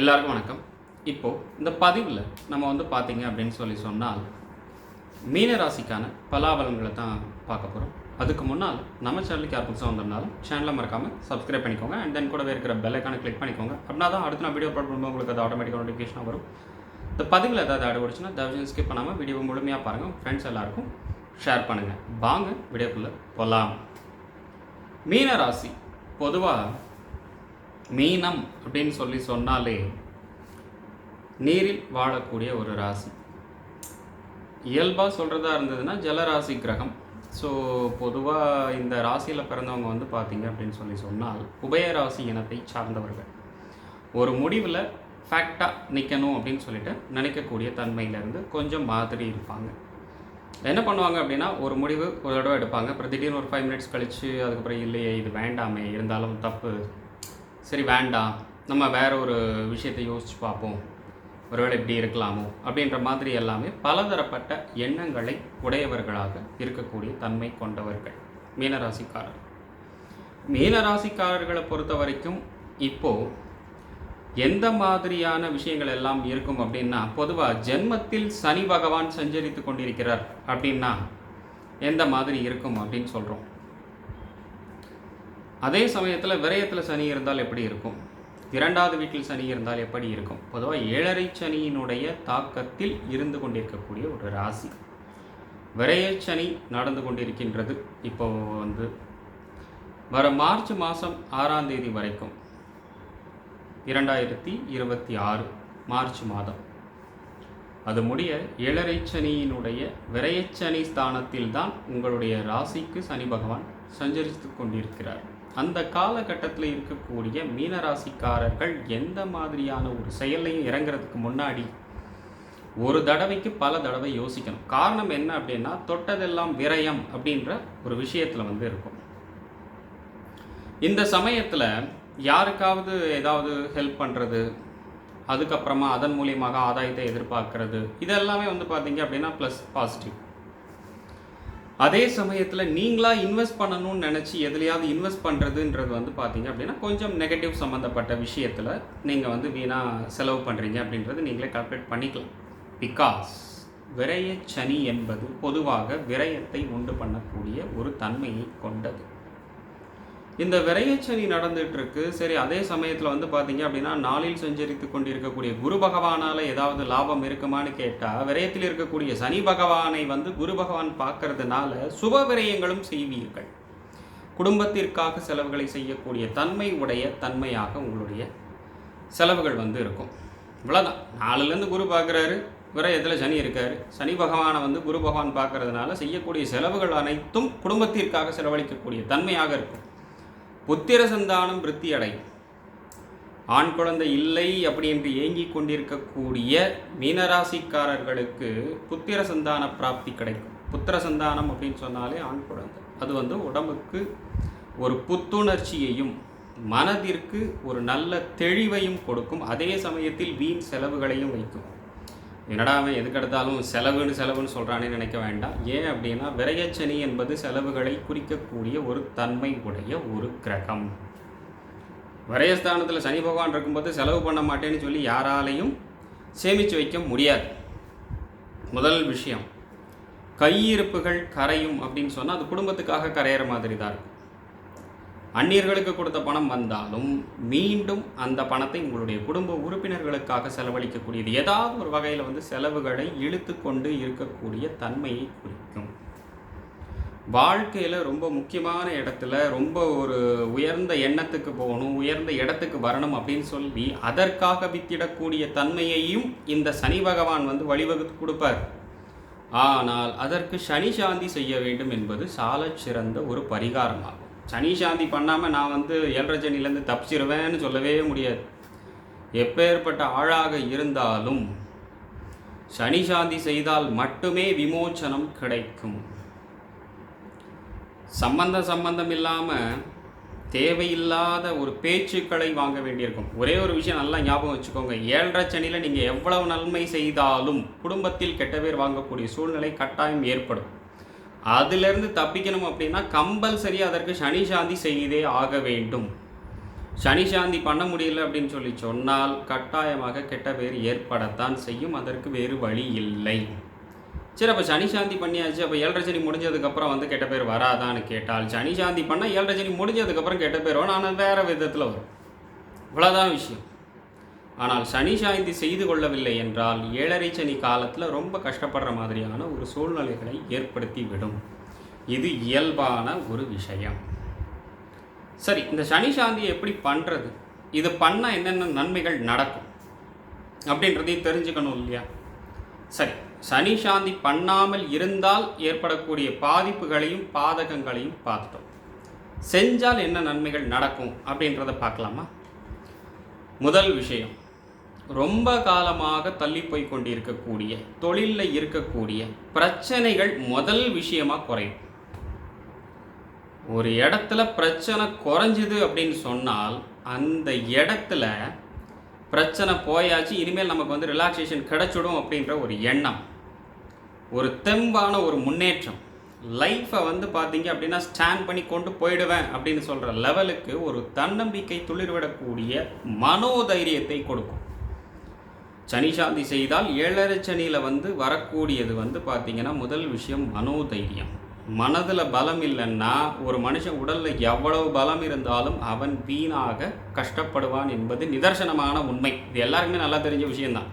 எல்லாருக்கும் வணக்கம். இப்போது இந்த பதிவில் நம்ம வந்து பார்த்தீங்க அப்படின்னு சொல்லி சொன்னால் மீன ராசிக்கான பலாபலன்களை தான் பார்க்க போகிறோம் அதுக்கு முன்னால் நம்ம சேனலுக்கு யார் புதுசாக வந்திருந்தாலும் சேனலை மறக்காமல் சப்ஸ்கிரைப் பண்ணிக்கோங்க. அண்ட் தென் கூடவே இருக்கிற பெல்லைக்கான கிளிக் பண்ணிக்கோங்க. அப்படின்னா தான் அடுத்து நான் வீடியோ அப்லோட் பண்ணும்போது உங்களுக்கு அது ஆட்டோமேட்டிக் நோட்டிஃபிகேஷன் வரும். இந்த பதிவில் ஏதாவது ஆடு ஓடிச்சுன்னா தயவுசெய்து ஸ்கிப் பண்ணாமல் வீடியோ முழுமையாக பாருங்கள் ஃப்ரெண்ட்ஸ் எல்லாருக்கும் ஷேர் பண்ணுங்கள் வாங்க வீடியோக்குள்ளே போகலாம் மீன ராசி பொதுவாக மீனம் அப்படின்னு சொல்லி சொன்னாலே நீரில் வாழக்கூடிய ஒரு ராசி. இயல்பாக சொல்கிறதா இருந்ததுன்னா ஜலராசி கிரகம். ஸோ பொதுவாக இந்த ராசியில் பிறந்தவங்க வந்து பார்த்தீங்க அப்படின்னு சொல்லி சொன்னால் உபயராசி இனத்தை சார்ந்தவர்கள். ஒரு முடிவில் ஃபேக்டாக நிற்கணும் அப்படின்னு சொல்லிட்டு நினைக்கக்கூடிய தன்மையிலேருந்து கொஞ்சம் மாதிரி இருப்பாங்க. என்ன பண்ணுவாங்க அப்படின்னா ஒரு முடிவு ஒரு தடவை எடுப்பாங்க. அப்புறம் திடீர்னு ஒரு ஃபைவ் மினிட்ஸ் கழித்து அதுக்கப்புறம் இல்லையே இது வேண்டாமே இருந்தாலும் தப்பு. சரி வேண்டாம். நம்ம வேற ஒரு விஷயத்தை யோசித்து பார்ப்போம். ஒருவேளை இப்படி இருக்கலாமோ? அப்படின்ற மாதிரி எல்லாமே பலதரப்பட்ட எண்ணங்களை உடையவர்களாக இருக்கக்கூடிய தன்மை கொண்டவர்கள். மீனராசிக்காரர். மீனராசிக்காரர்களை பொறுத்த வரைக்கும் இப்போது எந்த மாதிரியான விஷயங்கள் எல்லாம் இருக்கும் அப்படின்னா பொதுவாக ஜென்மத்தில் சனி பகவான் சஞ்சரித்து கொண்டிருக்கிறார் அப்படின்னா எந்த மாதிரி இருக்கும் அப்படின்னு சொல்கிறோம் அதே சமயத்தில் விரயத்தில் சனி இருந்தால் எப்படி இருக்கும்? இரண்டாவது வீட்டில் சனி இருந்தால் எப்படி இருக்கும்? பொதுவாக ஏழரை சனியினுடைய தாக்கத்தில் இருந்து கொண்டிருக்கக்கூடிய ஒரு ராசி. விரயச்சனி சனி நடந்து கொண்டிருக்கின்றது. இப்போ வந்து வர மார்ச் மாதம் ஆறாம் தேதி வரைக்கும் இரண்டாயிரத்தி இருபத்தி ஆறு மார்ச் மாதம். அது முடிய ஏழரை சனியினுடைய விரயச்சனி ஸ்தானத்தில் தான் உங்களுடைய ராசிக்கு சனி பகவான் சஞ்சரித்து கொண்டிருக்கிறார். அந்த காலகட்டத்தில் இருக்கக்கூடிய மீனராசிக்காரர்கள் எந்த மாதிரியான ஒரு செயலையும் இறங்குறதுக்கு முன்னாடி ஒரு தடவைக்கு பல தடவை யோசிக்கணும். காரணம் என்ன அப்படின்னா தொட்டதெல்லாம் விரயம் அப்படின்ற ஒரு விஷயத்தில் வந்து இருக்கும். இந்த சமயத்தில் யாருக்காவது ஏதாவது ஹெல்ப் பண்ணுறது அதுக்கப்புறமா அதன் மூலியமாக ஆதாயத்தை எதிர்பார்க்கறது இதெல்லாமே வந்து பார்த்தீங்க அப்படின்னா ப்ளஸ் பாசிட்டிவ் அதே சமயத்தில் நீங்களாக இன்வெஸ்ட் பண்ணணும்னு நினச்சி எதுலையாவது இன்வெஸ்ட் பண்ணுறதுன்றது வந்து பார்த்தீங்க அப்படின்னா கொஞ்சம் நெகட்டிவ் சம்மந்தப்பட்ட விஷயத்தில் நீங்கள் வந்து வீணாக செலவு பண்ணுறீங்க அப்படின்றது நீங்களே கால்குலேட் பண்ணிக்கலாம். பிகாஸ் விரய சனி என்பது பொதுவாக விரயத்தை உண்டு பண்ணக்கூடிய ஒரு தன்மையை கொண்டது. இந்த விரயச்சனி நடந்துட்டு இருக்கு சரி அதே சமயத்தில் வந்து பார்த்தீங்க அப்படின்னா நாளில் சஞ்சரித்து கொண்டிருக்கக்கூடிய குரு பகவானால் ஏதாவது லாபம் இருக்குமான்னு கேட்டால் விரயத்தில் இருக்கக்கூடிய சனி பகவானை வந்து குரு பகவான் பார்க்கறதுனால சுப விரயங்களும் செய்வீர்கள். குடும்பத்திற்காக செலவுகளை செய்யக்கூடிய தன்மை உடைய தன்மையாக உங்களுடைய செலவுகள் வந்து இருக்கும். இவ்வளோதான் நாலுலேருந்து குரு பார்க்குறாரு விரயத்தில் சனி இருக்கார்? சனி பகவானை வந்து குரு பகவான் பார்க்கறதுனால செய்யக்கூடிய செலவுகள் அனைத்தும் குடும்பத்திற்காக செலவழிக்கக்கூடிய தன்மையாக இருக்கும். புத்திர சந்தானம் விருத்தி அடையும் ஆண் குழந்தை இல்லை அப்படி என்று ஏங்கிக் கொண்டிருக்கக்கூடிய மீனராசிக்காரர்களுக்கு புத்திர சந்தான பிராப்தி கிடைக்கும். புத்திர சந்தானம் அப்படின்னு சொன்னாலே ஆண் குழந்தை. அது வந்து உடம்புக்கு ஒரு புத்துணர்ச்சியையும் மனதிற்கு ஒரு நல்ல தெளிவையும் கொடுக்கும். அதே சமயத்தில் வீண் செலவுகளையும் வைக்கும். என்னடா அவன் எதுக்கெடுத்தாலும் செலவுன்னு செலவுன்னு சொல்கிறானே நினைக்க வேண்டாம். ஏன் அப்படின்னா விரயச்சனி என்பது செலவுகளை குறிக்கக்கூடிய ஒரு தன்மை உடைய ஒரு கிரகம். விரயஸ்தானத்தில் சனி பகவான் இருக்கும்போது செலவு பண்ண மாட்டேன்னு சொல்லி யாராலையும் சேமித்து வைக்க முடியாது. முதல் விஷயம் கையிருப்புகள் கரையும் அப்படின்னு சொன்னால் அது குடும்பத்துக்காக கரையிற மாதிரி தான் இருக்கும். அந்நியர்களுக்கு கொடுத்த பணம் வந்தாலும் மீண்டும் அந்த பணத்தை உங்களுடைய குடும்ப உறுப்பினர்களுக்காக செலவழிக்கக்கூடியது. ஏதாவது ஒரு வகையில் வந்து செலவுகளை இழுத்து கொண்டு இருக்கக்கூடிய தன்மையை குறிக்கும். வாழ்க்கையில் ரொம்ப முக்கியமான இடத்துல ரொம்ப ஒரு உயர்ந்த எண்ணத்துக்கு போகணும் உயர்ந்த இடத்துக்கு வரணும் அப்படின்னு சொல்லி அதற்காக வித்திடக்கூடிய தன்மையையும் இந்த சனி பகவான் வந்து வழிவகுத்து கொடுப்பார். ஆனால் அதற்கு சனி சாந்தி செய்ய வேண்டும் என்பது சாலச் சிறந்த ஒரு பரிகாரமாகும். சனி சாந்தி பண்ணாமல் நான் வந்து ஏழரை சனிலேருந்து தப்பிச்சிருவேன்னு சொல்லவே முடியாது. எப்பேற்பட்ட ஆளாக இருந்தாலும் சனி சாந்தி செய்தால் மட்டுமே விமோச்சனம் கிடைக்கும். சம்பந்த சம்பந்தம் இல்லாமல் தேவையில்லாத ஒரு பேச்சுக்களை வாங்க வேண்டியிருக்கும். ஒரே ஒரு விஷயம் நல்லா ஞாபகம் வச்சுக்கோங்க. ஏழரை சனியில் நீங்கள் எவ்வளவு நன்மை செய்தாலும் குடும்பத்தில் கெட்ட பேர் வாங்கக்கூடிய சூழ்நிலை கட்டாயம் ஏற்படும். அதிலிருந்து தப்பிக்கணும் அப்படின்னா கம்பல்சரி அதற்கு சனி சாந்தி செய்தே ஆக வேண்டும். சனி சாந்தி பண்ண முடியல அப்படின்னு சொல்லி சொன்னால் கட்டாயமாக கெட்ட பேர் ஏற்படத்தான் செய்யும். அதற்கு வேறு வழி இல்லை. சரி அப்போ சனி சாந்தி பண்ணியாச்சு. அப்போ ஏழரை சனி முடிஞ்சதுக்கப்புறம் வந்து கெட்ட பேர் வராதான்னு கேட்டால் சனி சாந்தி பண்ணால் ஏழரை சனி முடிஞ்சதுக்கப்புறம் கெட்ட பேர் வரும். ஆனால் வேறு விதத்தில் வரும். இவ்வளோதான் விஷயம். ஆனால் சனி சாந்தி செய்து கொள்ளவில்லை என்றால் ஏழரை சனி காலத்தில் ரொம்ப கஷ்டப்படுற மாதிரியான ஒரு சூழ்நிலைகளை ஏற்படுத்தி விடும் இது இயல்பான ஒரு விஷயம். சரி இந்த சனி சாந்தியை எப்படி பண்ணுறது இது பண்ணால் என்னென்ன நன்மைகள் நடக்கும்? அப்படின்றதையும் தெரிஞ்சுக்கணும் இல்லையா? சரி சனி சாந்தி பண்ணாமல் இருந்தால் ஏற்படக்கூடிய பாதிப்புகளையும் பாதகங்களையும் பார்த்துட்டோம் செஞ்சால் என்ன நன்மைகள் நடக்கும் அப்படின்றத பார்க்கலாமா? முதல் விஷயம் ரொம்ப காலமாக தள்ளி போய் கொண்டிருக்கக்கூடிய தொழிலில் இருக்கக்கூடிய பிரச்சனைகள் முதல் விஷயமா குறையும். ஒரு இடத்துல பிரச்சனை குறைஞ்சிது அப்படின்னு சொன்னால் அந்த இடத்துல பிரச்சனை போயாச்சு இனிமேல் நமக்கு வந்து ரிலாக்ஸேஷன் கிடைச்சிடும் அப்படின்ற ஒரு எண்ணம். ஒரு தெம்பான ஒரு முன்னேற்றம். லைஃப்பை வந்து பார்த்தீங்க அப்படின்னா ஸ்டாண்ட் பண்ணி கொண்டு போயிடுவேன் அப்படின்னு சொல்கிற லெவலுக்கு ஒரு தன்னம்பிக்கை துளிர்விடக்கூடிய மனோதைரியத்தை கொடுக்கும். சனி சாந்தி செய்தால் ஏழரை சனியில் வந்து வரக்கூடியது வந்து பார்த்திங்கன்னா முதல் விஷயம் மனோதைரியம். மனதில் பலம் இல்லைன்னா ஒரு மனுஷன் உடலில் எவ்வளவு பலம் இருந்தாலும் அவன் வீணாக கஷ்டப்படுவான் என்பது நிதர்சனமான உண்மை. இது எல்லாருக்குமே நல்லா தெரிஞ்ச விஷயந்தான்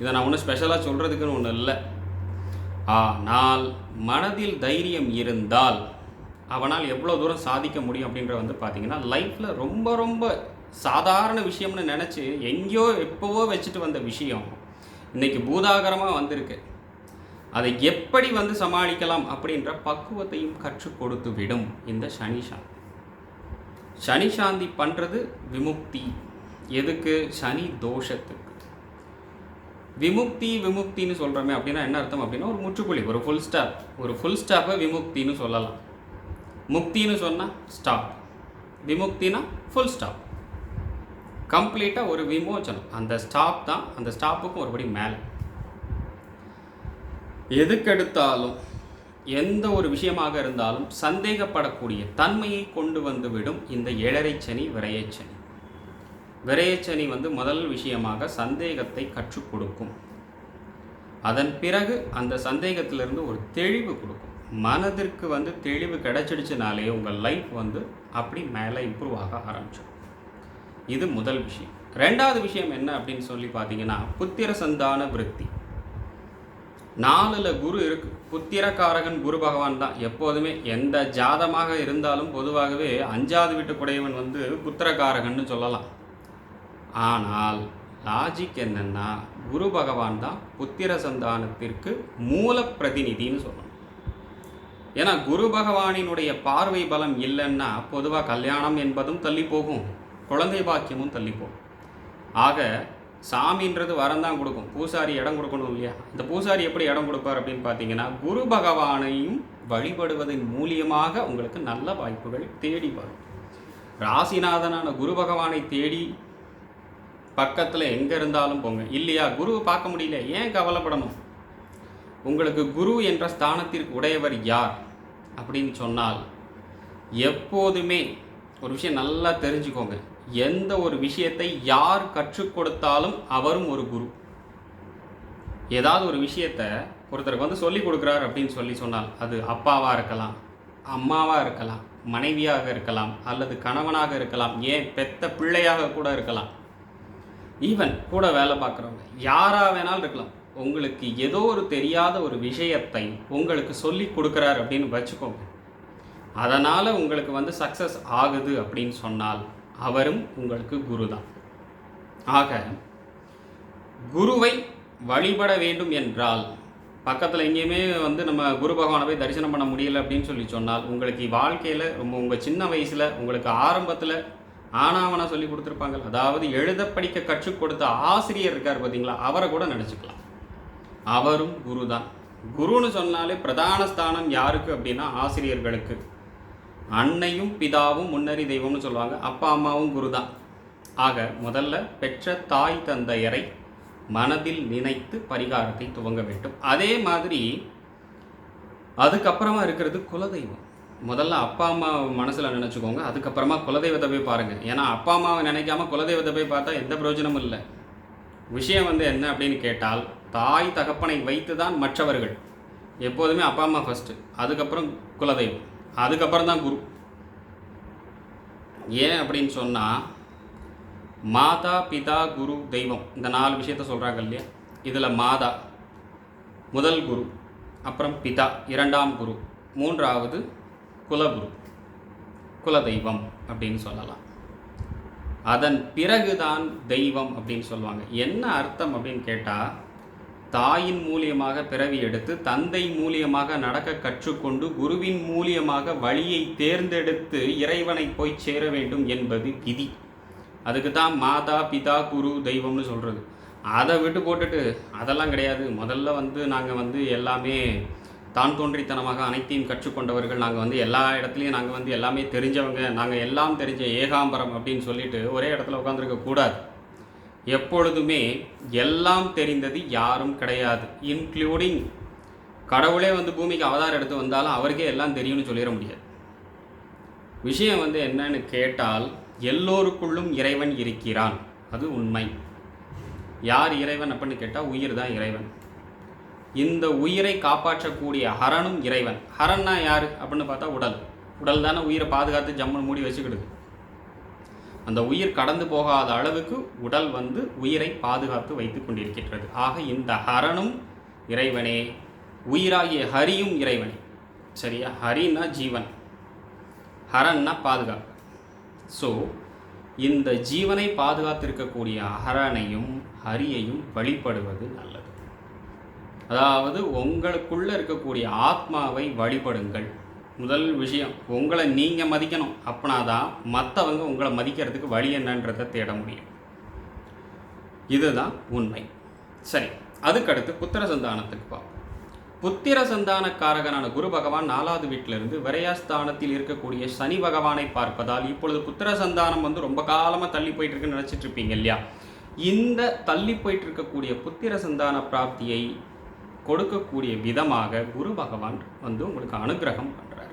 இதை நான் ஒன்றும் ஸ்பெஷலாக சொல்கிறதுக்குன்னு ஒன்றும் இல்லை. ஆனால் மனதில் தைரியம் இருந்தால் அவனால் எவ்வளோ தூரம் சாதிக்க முடியும் அப்படின்ற வந்து பார்த்தீங்கன்னா லைஃப்பில் ரொம்ப ரொம்ப சாதாரண விஷயம்னு நினச்சி எங்கேயோ எப்போவோ வச்சுட்டு வந்த விஷயம் இன்றைக்கி பூதாகரமாக வந்திருக்கு. அதை எப்படி வந்து சமாளிக்கலாம் அப்படின்ற பக்குவத்தையும் கற்றுக் கொடுத்து விடும் இந்த சனி சாந்தி. சனி சாந்தி பண்ணுறது விமுக்தி. எதுக்கு? சனி தோஷத்துக்கு. விமுக்தி விமுக்தின்னு சொல்கிறோமே அப்படின்னா என்ன அர்த்தம் அப்படின்னா ஒரு முற்றுப்புள்ளி ஒரு ஃபுல் ஸ்டாப் ஒரு ஃபுல் ஸ்டாப்பை விமுக்தின்னு சொல்லலாம். முக்தின்னு சொன்னால் ஸ்டாப் விமுக்தினா ஃபுல் ஸ்டாப் கம்ப்ளீட்டாக ஒரு விமோச்சனம் அந்த ஸ்டாப் தான் அந்த ஸ்டாப்புக்கும் ஒருபடி மேலே. எதுக்கெடுத்தாலும் எந்த ஒரு விஷயமாக இருந்தாலும் சந்தேகப்படக்கூடிய தன்மையை கொண்டு வந்து விடும் இந்த ஏழரைச்சனி விரையச்சனி விரையச்சனி வந்து முதல் விஷயமாக சந்தேகத்தை கற்றுக் கொடுக்கும். அதன் பிறகு அந்த சந்தேகத்திலிருந்து ஒரு தெளிவு கொடுக்கும். மனதிற்கு வந்து தெளிவு கிடைச்சிடுச்சுனாலே உங்கள் லைஃப் வந்து அப்படி மேலே இம்ப்ரூவ் ஆக ஆரம்பிச்சிடும். இது முதல் விஷயம். ரெண்டாவது விஷயம் என்ன அப்படின்னு சொல்லி பார்த்தீங்கன்னா புத்திர சந்தான விருத்தி. நாலில் குரு இருக்கு. புத்திரக்காரகன் குரு பகவான் தான். எப்போதுமே எந்த ஜாதமாக இருந்தாலும் பொதுவாகவே அஞ்சாவது வீட்டுக்குடையவன் வந்து புத்திரக்காரகன்னு சொல்லலாம். ஆனால் லாஜிக் என்னென்னா குரு பகவான் தான் புத்திர சந்தானத்திற்கு மூல பிரதிநிதின்னு சொல்லணும். ஏன்னா குரு பகவானினுடைய பார்வை பலம் இல்லைன்னா பொதுவாக கல்யாணம் என்பதும் தள்ளி போகும். குழந்தை பாக்கியமும் தள்ளிப்போம். ஆக சாமின்றது வரம் தான் கொடுக்கும். பூசாரி இடம் கொடுக்கணும் இல்லையா? இந்த பூசாரி எப்படி இடம் கொடுப்பார் அப்படின்னு பார்த்தீங்கன்னா குரு பகவானையும் வழிபடுவதன் மூலியமாக உங்களுக்கு நல்ல வாய்ப்புகள் தேடி வரும். ராசிநாதனான குரு பகவானை தேடி பக்கத்தில் எங்கே இருந்தாலும் போங்க. இல்லையா? குருவை பார்க்க முடியல. ஏன் கவலைப்படணும்? உங்களுக்கு குரு என்ற ஸ்தானத்திற்கு உடையவர் யார் அப்படின்னு சொன்னால் எப்போதுமே ஒரு விஷயம் நல்லா தெரிஞ்சுக்கோங்க. எந்த ஒரு விஷயத்தை யார் கற்றுக் கொடுத்தாலும் அவரும் ஒரு குரு. ஏதாவது ஒரு விஷயத்த ஒருத்தருக்கு வந்து சொல்லி கொடுக்குறார் அப்படின்னு சொல்லி சொன்னால் அது அப்பாவாக இருக்கலாம் அம்மாவாக இருக்கலாம் மனைவியாக இருக்கலாம் அல்லது கணவனாக இருக்கலாம் ஏன் பெத்த பிள்ளையாக கூட இருக்கலாம். ஈவன் கூட வேலை பார்க்குறவங்க யாராக வேணாலும் இருக்கலாம். உங்களுக்கு ஏதோ ஒரு தெரியாத ஒரு விஷயத்தை உங்களுக்கு சொல்லி கொடுக்குறாரு அப்படின்னு வச்சுக்கோங்க. அதனால் உங்களுக்கு வந்து சக்ஸஸ் ஆகுது அப்படின்னு சொன்னால் அவரும் உங்களுக்கு குரு தான் ஆக குருவை வழிபட வேண்டும் என்றால் பக்கத்தில் எங்கேயுமே வந்து நம்ம குரு பகவானை போய் தரிசனம் பண்ண முடியல அப்படின்னு சொல்லி சொன்னால் உங்களுக்கு வாழ்க்கையில் ரொம்ப உங்கள் சின்ன வயசில் உங்களுக்கு ஆரம்பத்தில் ஆனாவனா சொல்லி கொடுத்துருப்பாங்க. அதாவது எழுத படிக்க கற்றுக் கொடுத்த ஆசிரியர் இருக்கார் பார்த்தீங்களா அவரை கூட நினச்சிக்கலாம். அவரும் குரு தான் குருன்னு சொன்னாலே பிரதான ஸ்தானம் யாருக்கு அப்படின்னா ஆசிரியர்களுக்கு. அன்னையும் பிதாவும் முன்னறி தெய்வம்னு சொல்லுவாங்க. அப்பா அம்மாவும் குரு தான் ஆக முதல்ல பெற்ற தாய் தந்தையரை மனதில் நினைத்து பரிகாரத்தை துவங்க வேண்டும். அதே மாதிரி அதுக்கப்புறமா இருக்கிறது குலதெய்வம். முதல்ல அப்பா அம்மா மனசில் நினச்சிக்கோங்க. அதுக்கப்புறமா குலதெய்வத்தை போய் பாருங்கள் ஏன்னா அப்பா அம்மாவை நினைக்காம குலதெய்வத்தை போய் பார்த்தா எந்த பிரயோஜனமும் இல்லை. விஷயம் வந்து என்ன அப்படின்னு கேட்டால் தாய் தகப்பனை வைத்து தான் மற்றவர்கள். எப்போதுமே அப்பா அம்மா ஃபஸ்ட்டு அதுக்கப்புறம் குலதெய்வம். அதுக்கப்புறம் தான் குரு. ஏன் அப்படின்னு சொன்னால் மாதா பிதா குரு தெய்வம் இந்த நாலு விஷயத்த சொல்கிறாங்க இல்லையா? இதில் மாதா முதல் குரு அப்புறம் பிதா இரண்டாம் குரு மூன்றாவது குலகுரு குலதெய்வம் அப்படின்னு சொல்லலாம். அதன் பிறகுதான் தெய்வம் அப்படின்னு சொல்லுவாங்க. என்ன அர்த்தம் அப்படின்னு கேட்டால் தாயின் மூலியமாக பிறவி எடுத்து தந்தை மூலியமாக நடக்க கற்றுக்கொண்டு குருவின் மூலியமாக வழியை தேர்ந்தெடுத்து இறைவனை போய் சேர வேண்டும் என்பது விதி. அதுக்கு தான் மாதா பிதா குரு தெய்வம்னு சொல்கிறது அதை விட்டு போட்டுட்டு அதெல்லாம் கிடையாது. முதல்ல வந்து நாங்கள் வந்து எல்லாமே தான் தோன்றித்தனமாக அனைத்தையும் கற்றுக்கொண்டவர்கள். நாங்கள் வந்து எல்லா இடத்துலையும் நாங்கள் வந்து எல்லாமே தெரிஞ்சவங்க. நாங்கள் எல்லாம் தெரிஞ்ச ஏகாம்பரம் அப்படின்னு சொல்லிட்டு ஒரே இடத்துல உட்காந்துருக்க கூடாது. எப்பொழுதுமே எல்லாம் தெரிந்தது யாரும் கிடையாது இன்க்ளூடிங் கடவுளே வந்து பூமிக்கு அவதாரம் எடுத்து வந்தாலும் அவருக்கே எல்லாம் தெரியும்னு சொல்லிட முடியாது. விஷயம் வந்து என்னன்னு கேட்டால் எல்லோருக்குள்ளும் இறைவன் இருக்கிறான். அது உண்மை. யார் இறைவன் அப்படின்னு கேட்டால் உயிர் தான் இறைவன். இந்த உயிரை காப்பாற்றக்கூடிய ஹரனும் இறைவன். ஹரன்னா யார் அப்படின்னு பார்த்தா உடல். உடல் தானே உயிரை பாதுகாத்து ஜம்முன்னு மூடி வச்சுக்கிடுது. அந்த உயிர் கடந்து போகாத அளவுக்கு உடல் வந்து உயிரை பாதுகாத்து வைத்து கொண்டிருக்கின்றது. ஆக இந்த ஹரனும் இறைவனே உயிராகிய ஹரியும் இறைவனே. சரியா? ஹரினா ஜீவன். ஹரன்னா பாதுகாப்பு. ஸோ இந்த ஜீவனை பாதுகாத்திருக்கக்கூடிய ஹரனையும் ஹரியையும் வழிபடுவது நல்லது. அதாவது உங்களுக்குள்ளே இருக்கக்கூடிய ஆத்மாவை வழிபடுங்கள். முதல் விஷயம் உங்களை நீங்கள் மதிக்கணும். அப்படின்னா தான் மற்றவங்க உங்களை மதிக்கிறதுக்கு வழி என்னன்றதை தேட முடியும். இதுதான் உண்மை. சரி அதுக்கடுத்து புத்திர சந்தானத்துக்கு பார்ப்போம் புத்திர சந்தானக்காரகனான குரு பகவான் நாலாவது வீட்டிலிருந்து விரயாஸ்தானத்தில் இருக்கக்கூடிய சனி பகவானை பார்ப்பதால் இப்பொழுது புத்திர சந்தானம் வந்து ரொம்ப காலமாக தள்ளி போயிட்டு இருக்குன்னு நினச்சிட்டு இருப்பீங்க இல்லையா? இந்த தள்ளி போயிட்டு இருக்கக்கூடிய புத்திர சந்தான பிராப்தியை கொடுக்கக்கூடிய விதமாக குரு பகவான் வந்து உங்களுக்கு அனுகிரகம் பண்ணுறார்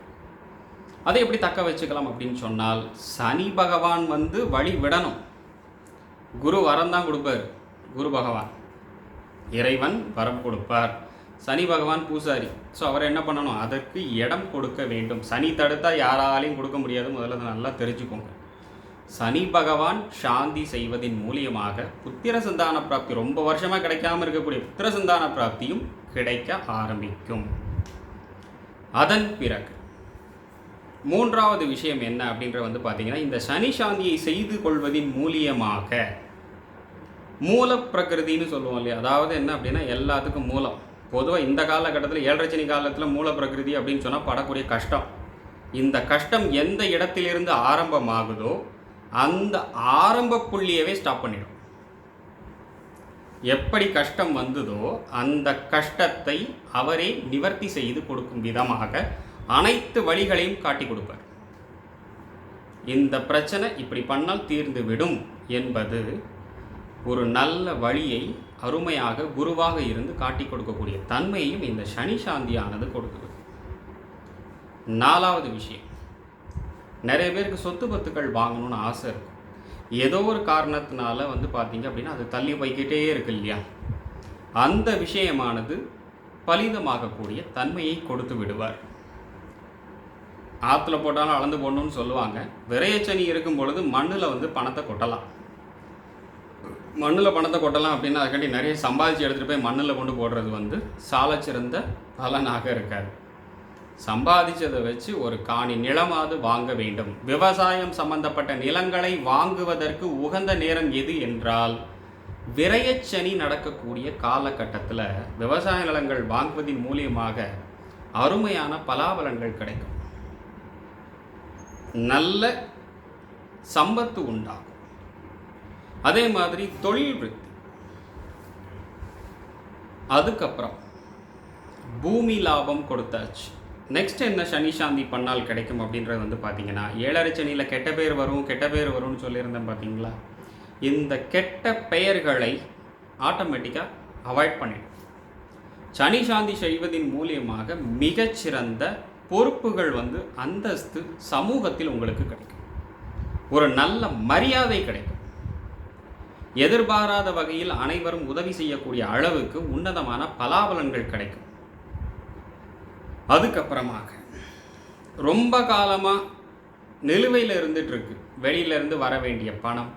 அதை எப்படி தக்க வச்சுக்கலாம் அப்படின்னு சொன்னால் சனி பகவான் வந்து வழி விடணும். குரு வரம் தான் கொடுப்பார். குரு பகவான். இறைவன் வரம் கொடுப்பார். சனி பகவான் பூசாரி. ஸோ அவர் என்ன பண்ணணும்? அதற்கு இடம் கொடுக்க வேண்டும். சனி தடுத்தால் யாராலையும் கொடுக்க முடியாது. முதல்ல அதை நல்லா தெரிஞ்சுக்கோங்க. சனி பகவான் சாந்தி செய்வதின் மூலியமாக புத்திர சந்தான பிராப்தி ரொம்ப வருஷமாக கிடைக்காம இருக்கக்கூடிய புத்திர சந்தான பிராப்தியும் கிடைக்க ஆரம்பிக்கும். அதன் பிறகு மூன்றாவது விஷயம் என்ன அப்படின்ற வந்து பார்த்தீங்கன்னா இந்த சனி சாந்தியை செய்து கொள்வதின் மூலியமாக மூல பிரகிருதின்னு சொல்லுவோம் இல்லையா? அதாவது என்ன அப்படின்னா எல்லாத்துக்கும் மூலம். பொதுவாக இந்த காலகட்டத்தில் ஏழரை காலத்தில் மூல பிரகிருதி அப்படின்னு சொன்னால் படக்கூடிய கஷ்டம். இந்த கஷ்டம் எந்த இடத்திலிருந்து ஆரம்பமாகுதோ அந்த ஆரம்ப புள்ளியவே ஸ்டாப் பண்ணிடும். எப்படி கஷ்டம் வந்ததோ அந்த கஷ்டத்தை அவரே நிவர்த்தி செய்து கொடுக்கும் விதமாக அனைத்து வழிகளையும் காட்டி கொடுப்பார். இந்த பிரச்சனை இப்படி பண்ணால் தீர்ந்து விடும் என்பது ஒரு நல்ல வழியை அருமையாக குருவாக இருந்து காட்டி கொடுக்கக்கூடிய தன்மையையும் இந்த சனி சாந்தியானது கொடுக்குது. நாலாவது விஷயம். நிறைய பேருக்கு சொத்து பத்துக்கள் வாங்கணும்னு ஆசை இருக்கும். ஏதோ ஒரு காரணத்தினால வந்து பார்த்தீங்க அப்படின்னா அது தள்ளி போய்கிட்டே இருக்கு இல்லையா? அந்த விஷயமானது பலிதமாகக்கூடிய தன்மையை கொடுத்து விடுவார். ஆற்றுல போட்டாலும் அளந்து போடணும்னு சொல்லுவாங்க. விரையச்சனி இருக்கும் பொழுது மண்ணில் வந்து பணத்தை கொட்டலாம். மண்ணில் பணத்தை கொட்டலாம் அப்படின்னா அதுக்காண்டி நிறைய சம்பாதிச்சு எடுத்துகிட்டு போய் மண்ணில் கொண்டு போடுறது வந்து சாலச்சிறந்த பலனாக இருக்காது. சம்பாதிச்சதை வச்சு ஒரு காணி நிலமாவது வாங்க வேண்டும். விவசாயம் சம்பந்தப்பட்ட நிலங்களை வாங்குவதற்கு உகந்த நேரம் எது என்றால் விரயச்சனி நடக்கக்கூடிய காலகட்டத்தில் விவசாய நிலங்கள் வாங்குவதன் மூலியமாக அருமையான பலாபலன்கள் கிடைக்கும். நல்ல சம்பத்து உண்டாகும். அதே மாதிரி தொழில் விருத்தி. அதுக்கப்புறம் பூமி லாபம் கொடுத்தாச்சு. நெக்ஸ்ட் என்ன சனி சாந்தி பண்ணால் கிடைக்கும் அப்படின்றது வந்து பார்த்தீங்கன்னா ஏழரை சனியில் கெட்ட பேர் வரும் கெட்ட பேர் வரும்னு சொல்லியிருந்தேன் பார்த்தீங்களா? இந்த கெட்ட பெயர்களை ஆட்டோமேட்டிக்காக அவாய்ட் பண்ணிடும் சனி சாந்தி செய்வதின் மூலியமாக மிகச்சிறந்த பொறுப்புகள் வந்து அந்தஸ்து சமூகத்தில் உங்களுக்கு கிடைக்கும். ஒரு நல்ல மரியாதை கிடைக்கும். எதிர்பாராத வகையில் அனைவரும் உதவி செய்யக்கூடிய அளவுக்கு உன்னதமான பலாபலன்கள் கிடைக்கும். அதுக்கப்புறமாக ரொம்ப காலமாக நிலுவையில் இருந்துகிட்ருக்கு வெளியிலேருந்து வெளியில இருந்து வர வேண்டிய பணம்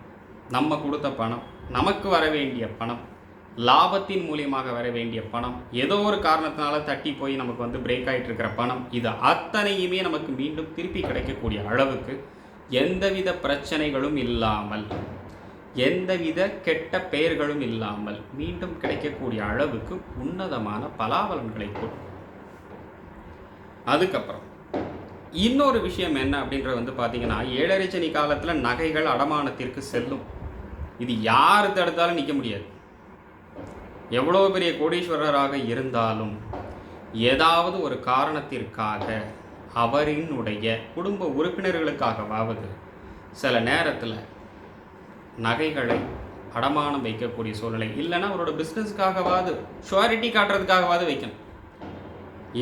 நம்ம கொடுத்த பணம் நமக்கு வர வேண்டிய பணம் லாபத்தின் மூலியமாக வர வேண்டிய பணம் ஏதோ ஒரு காரணத்தினால தட்டி போய் நமக்கு வந்து பிரேக் ஆகிட்டு இருக்கிற பணம் இது அத்தனையுமே நமக்கு மீண்டும் திருப்பி கிடைக்கக்கூடிய அளவுக்கு எந்தவித பிரச்சனைகளும் இல்லாமல் எந்தவித கெட்ட பெயர்களும் இல்லாமல் மீண்டும் கிடைக்கக்கூடிய அளவுக்கு உன்னதமான பலாபலன்களை கொடுக்கும் அதுக்கப்புறம் இன்னொரு விஷயம் என்ன அப்படின்றது வந்து பார்த்தீங்கன்னா ஏழரை சனி காலத்தில் நகைகள் அடமானத்திற்கு செல்லும். இது யார் தடுத்தாலும் நிற்க முடியாது. எவ்வளோ பெரிய கோடீஸ்வரராக இருந்தாலும் ஏதாவது ஒரு காரணத்திற்காக அவரினுடைய குடும்ப உறுப்பினர்களுக்காகவாவது சில நேரத்தில் நகைகளை அடமானம் வைக்கக்கூடிய சூழ்நிலை இல்லைன்னா அவரோட பிஸ்னஸ்க்காகவாது ஷுவாரிட்டி காட்டுறதுக்காகவாது வைக்கணும்.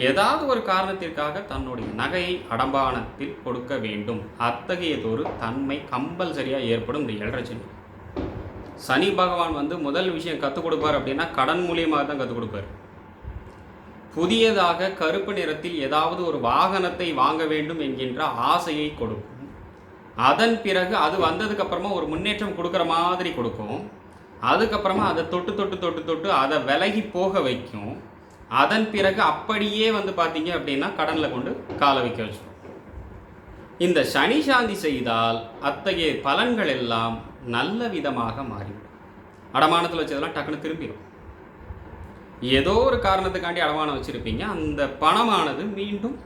ஏதாவது ஒரு காரணத்திற்காக தன்னுடைய நகையை அடமானத்தில் கொடுக்க வேண்டும். அத்தகையதொரு தன்மை கம்பல்சரியாக ஏற்படும் இந்த ஏழரை சனி பகவான் வந்து முதல் விஷயம் கற்றுக் கொடுப்பார் அப்படின்னா கடன் மூலியமாக தான் கற்றுக் கொடுப்பார். புதியதாக கருப்பு நிறத்தில் ஏதாவது ஒரு வாகனத்தை வாங்க வேண்டும் என்கின்ற ஆசையை கொடுக்கும். அதன் பிறகு அது வந்ததுக்கப்புறமா ஒரு முன்னேற்றம் கொடுக்குற மாதிரி கொடுக்கும். அதுக்கப்புறமா அதை தொட்டு தொட்டு தொட்டு தொட்டு அதை விலகி போக வைக்கும். அதன் பிறகு அப்படியே வந்து பார்த்தீங்க அப்படின்னா கடனில் கொண்டு காலை வைக்க வச்சிடும் இந்த சனி சாந்தி செய்தால் அத்தகைய பலன்கள் எல்லாம் நல்ல விதமாக மாறிவிடும். அடமானத்தில் வச்சதெல்லாம் டக்குன்னு திரும்பிடும் ஏதோ ஒரு காரணத்துக்காண்டி அடமானம் வச்சுருப்பீங்க. அந்த பணமானது மீண்டும்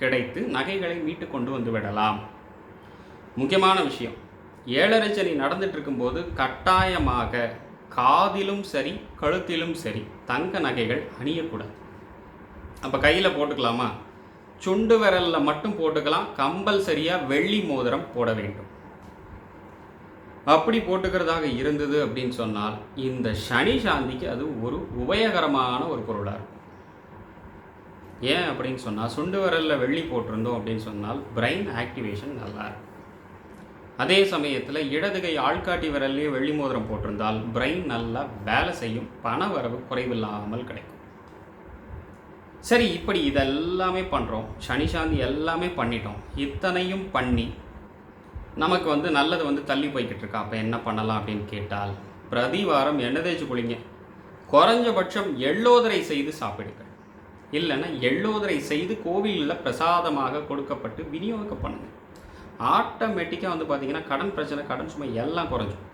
கிடைத்து நகைகளை மீட்டு கொண்டு வந்து விடலாம். முக்கியமான விஷயம். ஏழரை சனி நடந்துட்டு இருக்கும்போது கட்டாயமாக காதிலும் சரி கழுத்திலும் சரி தங்க நகைகள் அணியக்கூடாது. அப்போ கையில் போட்டுக்கலாமா? சுண்டு விரலில் மட்டும் போட்டுக்கலாம். கம்பல்சரியாக வெள்ளி மோதிரம் போட வேண்டும். அப்படி போட்டுக்கிறதாக இருந்தது அப்படின்னு சொன்னால் இந்த சனி சாந்திக்கு அது ஒரு உபயகரமான ஒரு பொருளாக இருக்கும். ஏன் அப்படின்னு சொன்னால் சுண்டு விரலில் வெள்ளி போட்டிருந்தோம் அப்படின்னு சொன்னால் பிரெயின் ஆக்டிவேஷன் நல்லா இருக்கும். அதே சமயத்தில் இடதுகை ஆள்காட்டி விரல்லையும் வெள்ளி மோதிரம் போட்டிருந்தால் பிரெயின் நல்லா வேலை செய்யும் பண வரவு குறைவில்லாமல் கிடைக்கும். சரி இப்படி இதெல்லாமே பண்ணுறோம் சனி சாந்தி எல்லாமே பண்ணிட்டோம் இத்தனையும் பண்ணி நமக்கு வந்து நல்லது வந்து தள்ளி போய்கிட்டு இருக்கா. அப்போ என்ன பண்ணலாம் அப்படின்னு கேட்டால் பிரதி வாரம் என்ன தேய்ச்சி குளிங்க. குறைஞ்சபட்சம் எள்ளோதரை செய்து சாப்பிடுங்கள். இல்லைன்னா எள்ளோதரை செய்து கோவிலில் பிரசாதமாக கொடுக்கப்பட்டு விநியோகம் பண்ணுங்க. ஆட்டோமேட்டிக்காக வந்து பார்த்தீங்கன்னா கடன் பிரச்சனை கடன் சுமை எல்லாம் குறைஞ்சும்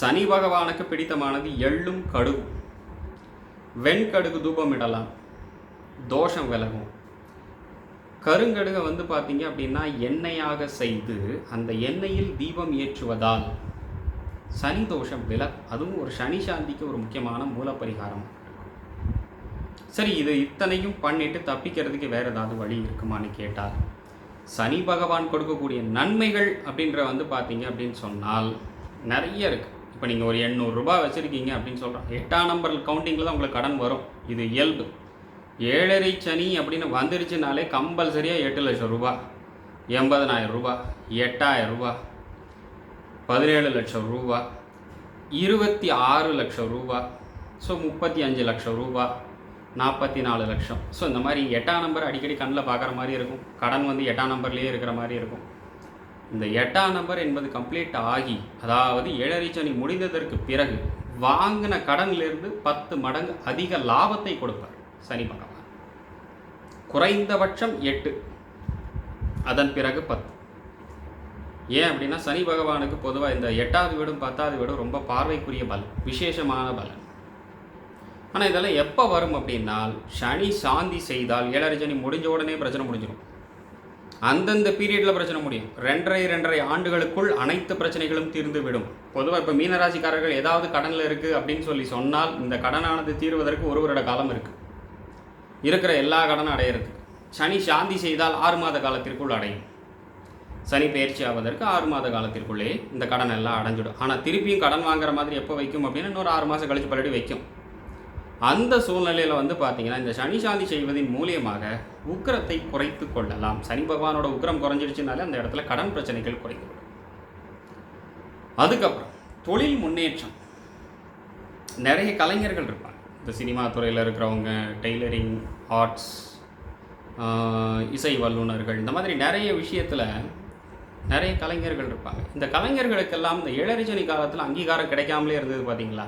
சனி பகவானுக்கு பிடித்தமானது எள்ளும் கடுகும். வெண்கடுகு தூபம் இடலாம். தோஷம் விலகும். கருங்கடுகை வந்து பார்த்தீங்க அப்படின்னா எண்ணெயாக செய்து அந்த எண்ணெயில் தீபம் ஏற்றுவதால் சனி தோஷம் வில அதுவும் ஒரு சனி சாந்திக்கு ஒரு முக்கியமான மூலப்பரிகாரம். சரி இது இத்தனையும் பண்ணிட்டு தப்பிக்கிறதுக்கு வேறு ஏதாவது வழி இருக்குமான்னு கேட்டால் சனி பகவான் கொடுக்கக்கூடிய நன்மைகள் அப்படின்ற வந்து பார்த்தீங்க அப்படின்னு சொன்னால் நிறைய இருக்குது இப்போ நீங்கள் ஒரு எண்ணூறுரூபா வச்சுருக்கீங்க அப்படின்னு சொல்கிறோம் எட்டாம் நம்பர் கவுண்டிங்கில் தான் உங்களுக்கு கடன் வரும். இது இயல்பு. ஏழரை சனி அப்படின்னு வந்துருச்சுனாலே கம்பல்சரியாக எட்டு லட்சம் ரூபா எண்பதனாயிரம் ரூபா எட்டாயிரம் ரூபா பதினேழு லட்சம் ரூபா இருபத்தி ஆறு லட்சம் ரூபா ஸோ முப்பத்தி அஞ்சு லட்சம் ரூபா நாற்பத்தி நாலு லட்சம். ஸோ இந்த மாதிரி எட்டாம் நம்பர் அடிக்கடி கண்ணில் பார்க்குற மாதிரி இருக்கும். கடன் வந்து எட்டாம் நம்பர்லேயே இருக்கிற மாதிரி இருக்கும். இந்த எட்டாம் நம்பர் என்பது கம்ப்ளீட் ஆகி அதாவது ஏழரை சனி முடிந்ததற்கு பிறகு வாங்கின கடனிலிருந்து பத்து மடங்கு அதிக லாபத்தை கொடுப்பார். சனி பகவான். குறைந்தபட்சம் எட்டு. அதன் பிறகு பத்து. ஏன் அப்படின்னா சனி பகவானுக்கு பொதுவாக இந்த எட்டாவது வீடும் பத்தாவது வீடும் ரொம்ப பார்வைக்குரிய பலன் விசேஷமான பலன். ஆனால் இதெல்லாம் எப்போ வரும் அப்படின்னா சனி சாந்தி செய்தால் ஏழரை சனி முடிஞ்ச உடனே பிரச்சனை முடிஞ்சிடும். அந்தந்த பீரியடில் பிரச்சனை முடியும். ரெண்டரை ரெண்டரை ஆண்டுகளுக்குள் அனைத்து பிரச்சனைகளும் தீர்ந்து விடும் பொதுவாக இப்போ மீனராசிக்காரர்கள் ஏதாவது கடனில் இருக்குது அப்படின்னு சொல்லி சொன்னால் இந்த கடனானது தீர்வதற்கு ஒரு வருட காலம் இருக்குது இருக்கிற எல்லா கடனும் அடையிறதுக்கு. சனி சாந்தி செய்தால் ஆறு மாத காலத்திற்குள் அடையும். சனி பயிற்சி ஆவதற்கு ஆறு மாத காலத்திற்குள்ளே இந்த கடன் எல்லாம் அடைஞ்சிடும். ஆனால் திருப்பியும் கடன் வாங்குற மாதிரி எப்போ வைக்கும் அப்படின்னா இன்னொரு ஆறு மாதம் கழிச்சு பல்லடி வைக்கும். அந்த சூழ்நிலையில் வந்து பார்த்தீங்கன்னா இந்த சனி சாந்தி செய்வதின் மூலியமாக உக்கிரத்தை குறைத்து கொள்ளலாம். சனி பகவானோட உக்கரம் குறைஞ்சிருச்சுனாலே அந்த இடத்துல கடன் பிரச்சனைகள் குறைந்துவிடும் அதுக்கப்புறம் தொழில் முன்னேற்றம். நிறைய கலைஞர்கள் இருப்பாங்க. இந்த சினிமா துறையில் இருக்கிறவங்க டெய்லரிங் ஆர்ட்ஸ் இசை வல்லுநர்கள் இந்த மாதிரி நிறைய விஷயத்தில் நிறைய கலைஞர்கள் இருப்பாங்க. இந்த கலைஞர்களுக்கெல்லாம் இந்த ஏழரிச்சனி காலத்தில் அங்கீகாரம் கிடைக்காமலே இருந்தது பார்த்தீங்களா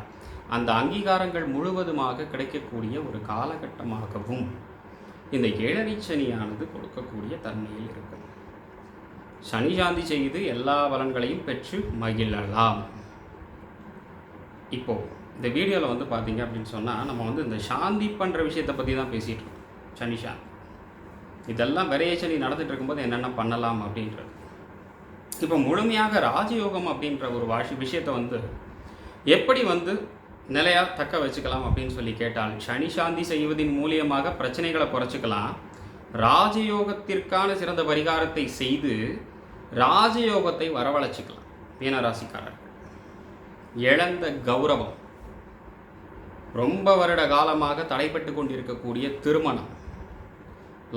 அந்த அங்கீகாரங்கள் முழுவதுமாக கிடைக்கக்கூடிய ஒரு காலகட்டமாகவும் இந்த ஏழரிச்சனியானது கொடுக்கக்கூடிய தன்மையில் இருக்குது. சனி சாந்தி செய்து எல்லா பலன்களையும் பெற்று மகிழலாம். இப்போது இந்த வீடியோவில் வந்து பார்த்தீங்க அப்படின்னு சொன்னால் நம்ம வந்து இந்த சாந்தி பண்ணுற விஷயத்தை பற்றி தான் பேசிகிட்டு இருக்கோம் சனி இதெல்லாம் விரைய சனி நடந்துட்டு இருக்கும்போது என்னென்ன பண்ணலாம் அப்படின்றது. இப்போ முழுமையாக ராஜயோகம் அப்படின்ற ஒரு வாஷி விஷயத்தை வந்து எப்படி வந்து நிலையாக தக்க வச்சுக்கலாம் அப்படின்னு சொல்லி கேட்டால் சனி சாந்தி செய்வதின் மூலியமாக பிரச்சனைகளை குறைச்சிக்கலாம். ராஜயோகத்திற்கான சிறந்த பரிகாரத்தை செய்து ராஜயோகத்தை வரவழைச்சிக்கலாம். மீனராசிக்காரர்கள். இழந்த கௌரவம். ரொம்ப வருட காலமாக தடைப்பட்டு கொண்டிருக்கக்கூடிய திருமணம்.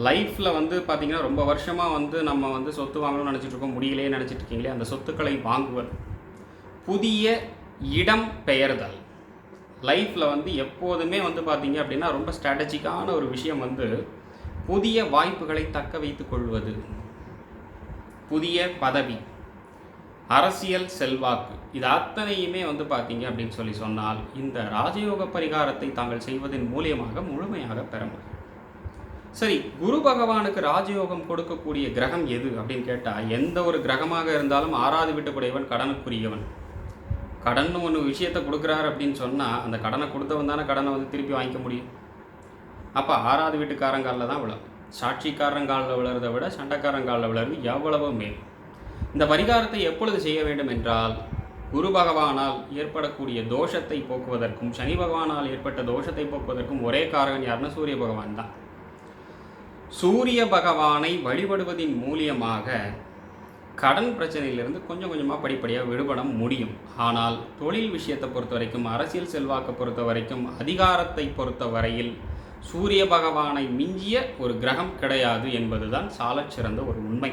லைஃப்பில் வந்து பார்த்திங்கன்னா ரொம்ப வருஷமாக வந்து நம்ம வந்து சொத்து வாங்கணும்னு நினச்சிட்டு இருக்கோம். முடியலையே நினச்சிட்டு இருக்கீங்களே அந்த சொத்துக்களை வாங்குவது. புதிய இடம் பெயர்தல். லைஃப்பில் வந்து எப்போதுமே வந்து பார்த்திங்க அப்படின்னா ரொம்ப ஸ்ட்ராட்டஜிக்கான ஒரு விஷயம் வந்து புதிய வாய்ப்புகளை தக்க வைத்து கொள்வது. புதிய பதவி. அரசியல் செல்வாக்கு. இது அத்தனையுமே வந்து பார்த்தீங்க அப்படின்னு சொல்லி சொன்னால் இந்த ராஜயோக பரிகாரத்தை தாங்கள் செய்வதன் மூலியமாக முழுமையாக பெற முடியும். சரி குரு பகவானுக்கு ராஜயோகம் கொடுக்கக்கூடிய கிரகம் எது அப்படின்னு கேட்டால் எந்த ஒரு கிரகமாக இருந்தாலும் ஆறாவது வீட்டுக்குடையவன் கடனுக்குரியவன். கடன் ஒன்று விஷயத்தை கொடுக்குறாரு அப்படின்னு சொன்னால் அந்த கடனை கொடுத்தவன் தானே கடனை வந்து திருப்பி வாங்கிக்க முடியும். அப்போ ஆறாவது வீட்டுக்காரங்காலில் தான் விழும் சாட்சிக்காரங்காலில் விழுறதை விட சண்டைக்காரங்காலில் விழுறது எவ்வளவு மேல். இந்த பரிகாரத்தை எப்பொழுது செய்ய வேண்டும் என்றால் குரு பகவானால் ஏற்படக்கூடிய தோஷத்தை போக்குவதற்கும் சனி பகவானால் ஏற்பட்ட தோஷத்தை போக்குவதற்கும் ஒரே காரகன் யாருன்னா சூரிய பகவான் தான். சூரிய பகவானை வழிபடுவதின் மூலியமாக கடன் பிரச்சனையிலிருந்து கொஞ்சம் கொஞ்சமாக படிப்படியாக விடுபட முடியும். ஆனால் தொழில் விஷயத்தை பொறுத்த வரைக்கும் அரசியல் செல்வாக்கை பொறுத்த வரைக்கும் அதிகாரத்தை பொறுத்த வரையில் சூரிய பகவானை மிஞ்சிய ஒரு கிரகம் கிடையாது என்பதுதான் சாலச்சிறந்த ஒரு உண்மை.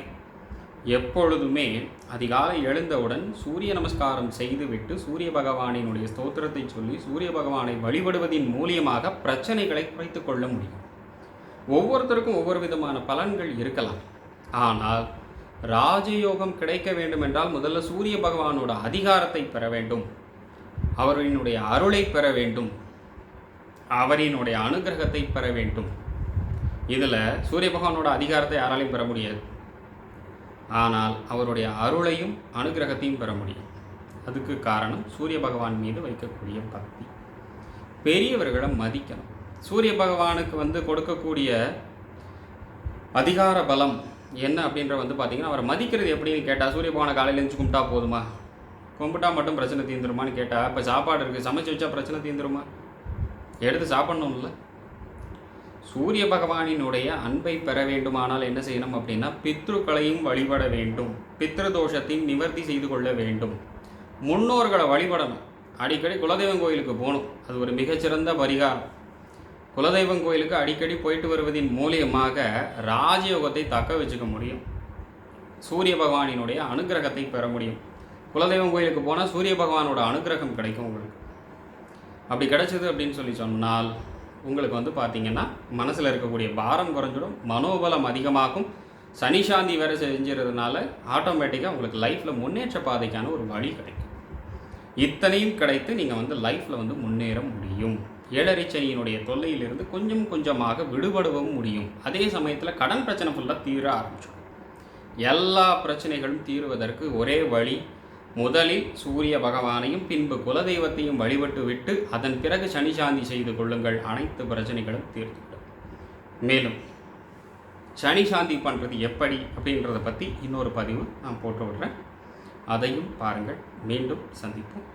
எப்பொழுதுமே அதிகாலை எழுந்தவுடன் சூரிய நமஸ்காரம் செய்துவிட்டு சூரிய பகவானினுடைய ஸ்தோத்திரத்தை சொல்லி சூரிய பகவானை வழிபடுவதின் மூலியமாக பிரச்சனைகளை குறைத்து கொள்ள முடியும். ஒவ்வொருத்தருக்கும் ஒவ்வொரு விதமான பலன்கள் இருக்கலாம். ஆனால் ராஜயோகம் கிடைக்க வேண்டும் என்றால் முதல்ல சூரிய பகவானோட அதிகாரத்தை பெற வேண்டும். அவரினுடைய அருளை பெற வேண்டும். அவரினுடைய அனுகிரகத்தை பெற வேண்டும். இதில் சூரிய பகவானோட அதிகாரத்தை யாராலையும் பெற முடியாது. ஆனால் அவருடைய அருளையும் அனுகிரகத்தையும் பெற முடியும். அதுக்கு காரணம் சூரிய பகவான் மீது வைக்கக்கூடிய பக்தி. பெரியவர்களை மதிக்கணும். சூரிய பகவானுக்கு வந்து கொடுக்கக்கூடிய அதிகார பலம் என்ன அப்படின்ற வந்து பார்த்தீங்கன்னா அவரை மதிக்கிறது எப்படின்னு கேட்டால் சூரிய பகவானை காலையில் எழுந்து கும்பிட்டா போதுமா? கும்பிட்டா மட்டும் பிரச்சனை தீர்ந்துருமான்னு கேட்டால் இப்போ சாப்பாடு இருக்குது சமைச்சு வச்சா பிரச்சனை தீர்ந்துருமா? எடுத்து சாப்பிட்ணும்ல. சூரிய பகவானினுடைய அன்பை பெற வேண்டுமானால் என்ன செய்யணும் அப்படின்னா பித்ருக்களையும் வழிபட வேண்டும். பித்ரு நிவர்த்தி செய்து கொள்ள வேண்டும். முன்னோர்களை வழிபடணும். அடிக்கடி குலதெய்வம் கோயிலுக்கு போகணும். அது ஒரு மிகச்சிறந்த பரிகாரம். குலதெய்வம் கோயிலுக்கு அடிக்கடி போயிட்டு வருவதின் மூலியமாக ராஜயோகத்தை தக்க வச்சுக்க முடியும். சூரிய பகவானினுடைய அனுகிரகத்தை பெற முடியும். குலதெய்வம் கோயிலுக்கு போனால் சூரிய பகவானோட அனுகிரகம் கிடைக்கும் உங்களுக்கு. அப்படி கிடைச்சது அப்படின்னு சொல்லி சொன்னால் உங்களுக்கு வந்து பார்த்தீங்கன்னா மனசில் இருக்கக்கூடிய பாரம் குறைஞ்சிடும் மனோபலம் அதிகமாகும். சனி சாந்தி வேறு செஞ்சிருந்ததுனால ஆட்டோமேட்டிக்காக உங்களுக்கு லைஃப்பில் முன்னேற்ற பாதைக்கான ஒரு வழி கிடைக்கும். இத்தனையும் கிடைத்து நீங்கள் வந்து லைஃப்பில் வந்து முன்னேற முடியும். ஏழரை சனியினுடைய தொல்லையிலிருந்து கொஞ்சம் கொஞ்சமாக விடுபடவும் முடியும். அதே சமயத்தில் கடன் பிரச்சனை ஃபுல்லாக தீர ஆரம்பிச்சிடும். எல்லா பிரச்சனைகளும் தீர்வதற்கு ஒரே வழி முதலில் சூரிய பகவானையும் பின்பு குலதெய்வத்தையும் வழிபட்டு விட்டு அதன் பிறகு சனி சாந்தி செய்து கொள்ளுங்கள். அனைத்து பிரச்சனைகளும் தீர்த்துவிடும் மேலும் சனி சாந்தி பண்ணுறது எப்படி அப்படின்றத பற்றி இன்னொரு பதிவு நான் போட்டு விடுறேன். அதையும் பாருங்கள். மீண்டும் சந்திப்போம்.